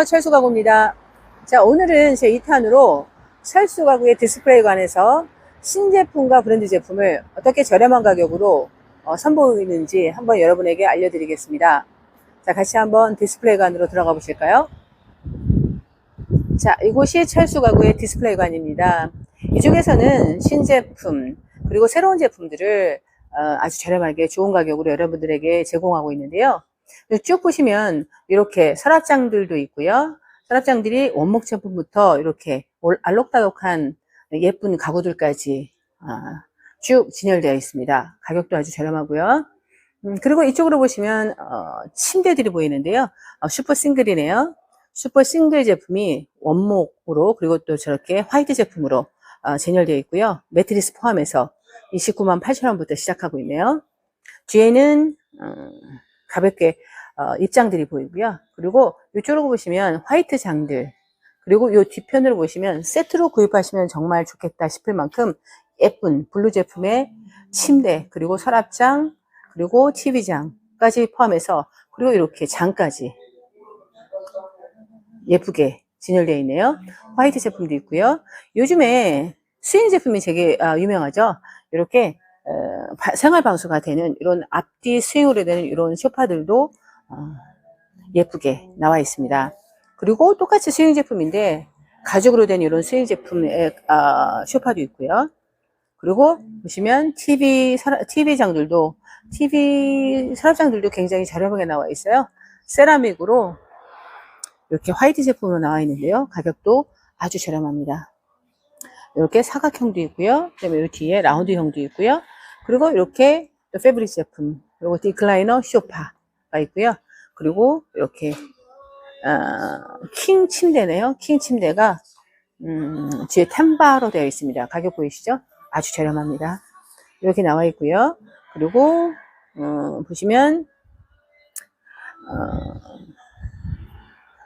안녕하세요. 철수 가구입니다. 자, 오늘은 제 2탄으로 철수 가구의 디스플레이 관해서 신제품과 브랜드 제품을 어떻게 저렴한 가격으로 어, 선보이는지 한번 여러분에게 알려드리겠습니다. 자, 같이 한번 디스플레이 관으로 들어가 보실까요? 자, 이곳이 철수 가구의 디스플레이 관입니다. 이 중에서는 신제품, 그리고 새로운 제품들을 어, 아주 저렴하게 좋은 가격으로 여러분들에게 제공하고 있는데요. 쭉 보시면 이렇게 서랍장들도 있고요. 서랍장들이 원목 제품부터 이렇게 올- 알록달록한 예쁜 가구들까지 아, 쭉 진열되어 있습니다. 가격도 아주 저렴하고요. 음, 그리고 이쪽으로 보시면 어, 침대들이 보이는데요. 어, 슈퍼 싱글이네요. 슈퍼 싱글 제품이 원목으로 그리고 또 저렇게 화이트 제품으로 어, 진열되어 있고요. 매트리스 포함해서 29만 8천 원부터 시작하고 있네요. 뒤에는 음, 가볍게 어, 입장들이 보이고요. 그리고 이쪽으로 보시면 화이트 장들 그리고 이 뒤편으로 보시면 세트로 구입하시면 정말 좋겠다 싶을 만큼 예쁜 블루 제품의 침대 그리고 서랍장 그리고 TV장까지 포함해서 그리고 이렇게 장까지 예쁘게 진열되어 있네요. 화이트 제품도 있고요. 요즘에 스윙 제품이 되게 아, 유명하죠. 이렇게 생활 방수가 되는 이런 앞뒤 스윙으로 되는 이런 소파들도 어, 예쁘게 나와 있습니다. 그리고 똑같이 스윙 제품인데 가죽으로 된 이런 스윙 제품의 아, 소파도 있고요. 그리고 보시면 TV TV 장들도 TV 서랍장들도 굉장히 저렴하게 나와 있어요. 세라믹으로 이렇게 화이트 제품으로 나와 있는데요. 가격도 아주 저렴합니다. 이렇게 사각형도 있고요. 그다음에 이 뒤에 라운드형도 있고요. 그리고 이렇게 또 패브릭 제품, 그리고 디클라이너 쇼파가 있고요. 그리고 이렇게 어, 킹 침대네요. 킹 침대가 음, 뒤에 템바로 되어 있습니다. 가격 보이시죠? 아주 저렴합니다. 이렇게 나와 있고요. 그리고 어, 보시면 어,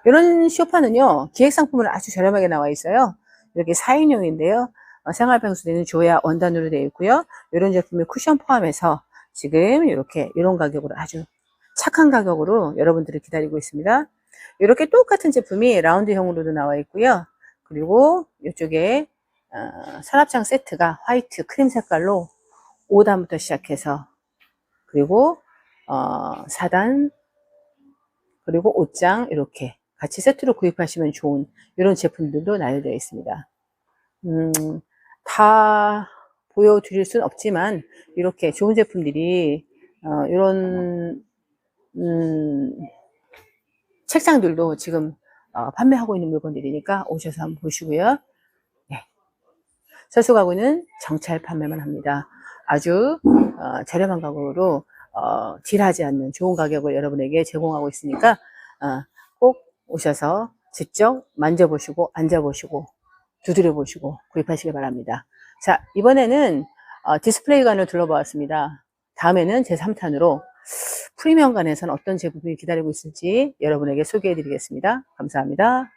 이런 쇼파는요 기획 상품으로 아주 저렴하게 나와 있어요. 이렇게 4인용인데요. 어, 생활 방수되는 조야 원단으로 되어 있고요. 이런 제품이 쿠션 포함해서 지금 이렇게 이런 가격으로 아주 착한 가격으로 여러분들을 기다리고 있습니다. 이렇게 똑같은 제품이 라운드형으로도 나와 있고요. 그리고 이쪽에 어, 서랍장 세트가 화이트 크림 색깔로 5단부터 시작해서 그리고 어, 4단 그리고 옷장 이렇게 같이 세트로 구입하시면 좋은 이런 제품들도 나열되어 있습니다. 음, 다 보여드릴 수는 없지만 이렇게 좋은 제품들이 어, 이런 음, 책상들도 지금 어, 판매하고 있는 물건들이니까 오셔서 한번 보시고요. 네. 설수 가구는 정찰 판매만 합니다. 아주 어, 저렴한 가격으로 어, 딜하지 않는 좋은 가격을 여러분에게 제공하고 있으니까 어, 꼭 오셔서 직접 만져보시고 앉아보시고 두드려 보시고 구입하시기 바랍니다. 자 이번에는 어, 디스플레이관을 둘러보았습니다. 다음에는 제3탄으로 프리미엄관에서는 어떤 제품이 기다리고 있을지 여러분에게 소개해 드리겠습니다. 감사합니다.